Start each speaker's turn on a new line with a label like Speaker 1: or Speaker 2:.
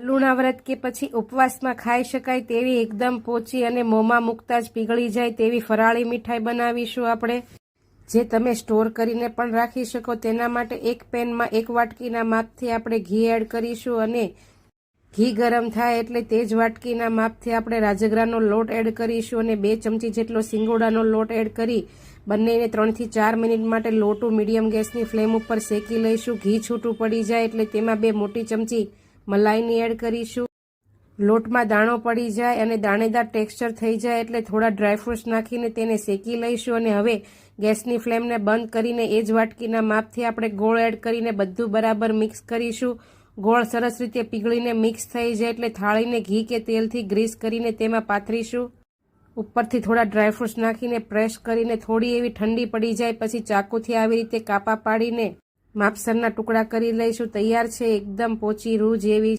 Speaker 1: લુણા વ્રત કે પછી ઉપવાસમાં ખાઈ શકાય તેવી એકદમ પોચી અને મોંમાં મૂકતા જ પીગળી જાય તેવી ફરાળી મીઠાઈ બનાવીશું આપણે. જે તમે સ્ટોર કરીને પણ રાખી શકો તેના માટે એક પેનમાં એક વાટકીના માપથી આપણે ઘી એડ કરીશું અને ઘી ગરમ થાય એટલે તે જ વાટકીના માપથી આપણે રાજગરાનો લોટ એડ કરીશું અને બે ચમચી જેટલો સિંગોડાનો લોટ એડ કરી બંનેને ત્રણથી ચાર મિનિટ માટે લોટું મીડિયમ ગેસની ફ્લેમ ઉપર શેકી લઈશું. ઘી છૂટું પડી જાય એટલે તેમાં બે મોટી ચમચી મલાઈની એડ કરીશું. લોટમાં દાણો પડી જાય અને દાણેદાર ટેક્સચર થઈ જાય એટલે થોડા ડ્રાયફ્રૂટ્સ નાખીને તેને શેકી લઈશું અને હવે ગેસની ફ્લેમને બંધ કરીને એ જ વાટકીના માપથી આપણે ગોળ એડ કરીને બધું બરાબર મિક્સ કરીશું. ગોળ સરસ રીતે પીગળીને મિક્સ થઈ જાય એટલે થાળીને ઘી કે તેલથી ગ્રીસ કરીને તેમાં પાથરીશું. ઉપરથી થોડા ડ્રાયફ્રૂટ્સ નાખીને પ્રેસ કરીને થોડી એવી ઠંડી પડી જાય પછી ચાકુથી આવી રીતે કાપા પાડીને માપસરના ટુકડા કરી લઈશું. તૈયાર છે એકદમ પોચી રૂ જેવી